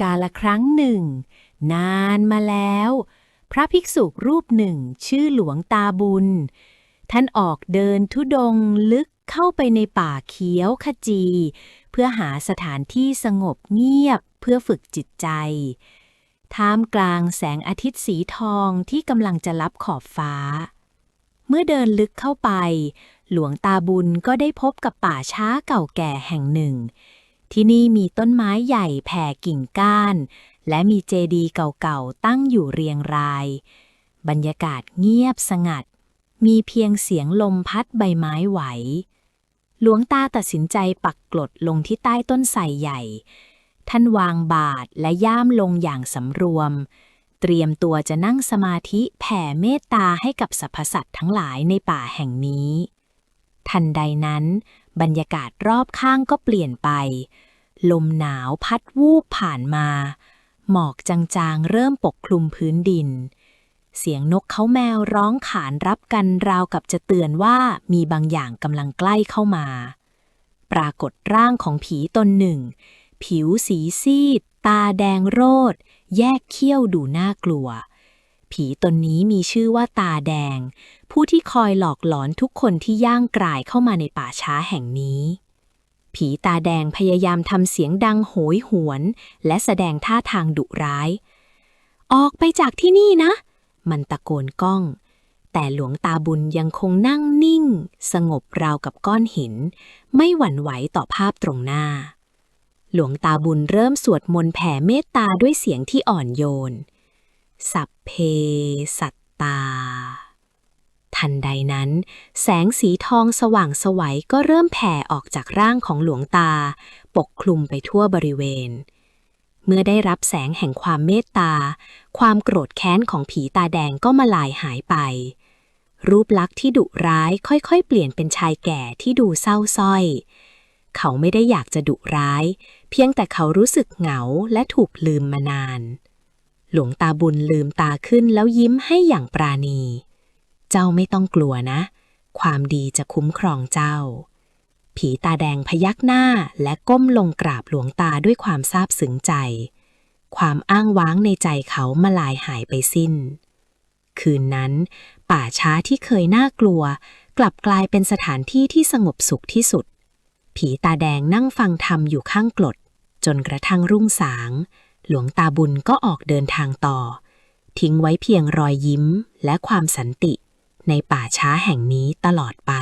กาลครั้งหนึ่ง นานมาแล้ว พระภิกษุรูปหนึ่งชื่อหลวงตาบุญ ท่านออกเดินทุดงลึกเข้าไปในป่าเขียวขจี เพื่อหาสถานที่สงบเงียบเพื่อฝึกจิตใจ ท่ามกลางแสงอาทิตย์สีทองที่กำลังจะลับขอบฟ้า เมื่อเดินลึกเข้าไป หลวงตาบุญก็ได้พบกับป่าช้าเก่าแก่แห่งหนึ่ง ที่นี่มีต้นไม้ใหญ่แผ่กิ่งก้าน และมีเจดีย์เก่าๆ ตั้งอยู่เรียงราย บรรยากาศเงียบสงัด มีเพียงเสียงลมพัดใบไม้ไหว หลวงตาตัดสินใจปักกลดลงที่ใต้ต้นไทรใหญ่ ท่านวางบาทและย่ามลงอย่างสำรวม เตรียมตัวจะนั่งสมาธิแผ่เมตตาให้กับสรรพสัตว์ทั้งหลายในป่าแห่งนี้ ทันใดนั้น บรรยากาศรอบข้างก็เปลี่ยนไป ลมหนาวพัดวูบผ่านมา หมอกจางๆเริ่มปกคลุมพื้นดิน เสียงนกเขาแมวร้องขานรับกันราวกับจะเตือนว่ามีบางอย่างกำลังใกล้เข้ามา ปรากฏร่างของผีตนหนึ่ง ผิวสีซีด ตาแดงโรด แยกเขี้ยวดูน่ากลัว ผีตนนี้มีชื่อว่าตาแดง ผู้ที่คอยหลอกหลอนทุกคนที่ย่างกรายเข้ามาในป่าช้าแห่งนี้ ผีตาแดงพยายามทำเสียงดังโหยหวน และแสดงท่าทางดุร้าย ออกไปจากที่นี่นะ มันตะโกนก้อง แต่หลวงตาบุญยังคงนั่งนิ่ง สงบราวกับก้อนหิน ไม่หวั่นไหวต่อภาพตรงหน้าหลวงตาบุญเริ่มสวดมนต์แผ่เมตตาด้วยเสียงที่อ่อนโยน สัพเพสัตตา ทันใดนั้น แสงสีทองสว่างไสวัยก็เริ่มแผ่ออกจากร่างของหลวงตา ปกคลุมไปทั่วบริเวณ เมื่อได้รับแสงแห่งความเมตตา ความโกรธแค้นของผีตาแดงก็มาลายหายไป รูปลักษณ์ที่ดุร้ายค่อยๆ เปลี่ยนเป็นชายแก่ที่ดูเศร้าส้อยเขาไม่ได้อยากจะดุร้าย เพียงแต่เขารู้สึกเหงาและถูกลืมมานาน หลวงตาบุญลืมตาขึ้นแล้วยิ้มให้อย่างปราณี เจ้าไม่ต้องกลัวนะ ความดีจะคุ้มครองเจ้า ผีตาแดงพยักหน้าและก้มลงกราบหลวงตาด้วยความซาบซึ้งใจ ความอ้างว้างในใจเขามาลายหายไปสิ้น คืนนั้น ป่าช้าที่เคยน่ากลัว กลับกลายเป็นสถานที่ที่สงบสุขที่สุด ผีตาแดงนั่งฟังธรรมอยู่ข้างกรดจนกระทั่งรุ่งสาง หลวงตาบุญก็ออกเดินทางต่อ ทิ้งไว้เพียงรอยยิ้มและความสันติ ในป่าช้าแห่งนี้ตลอดไป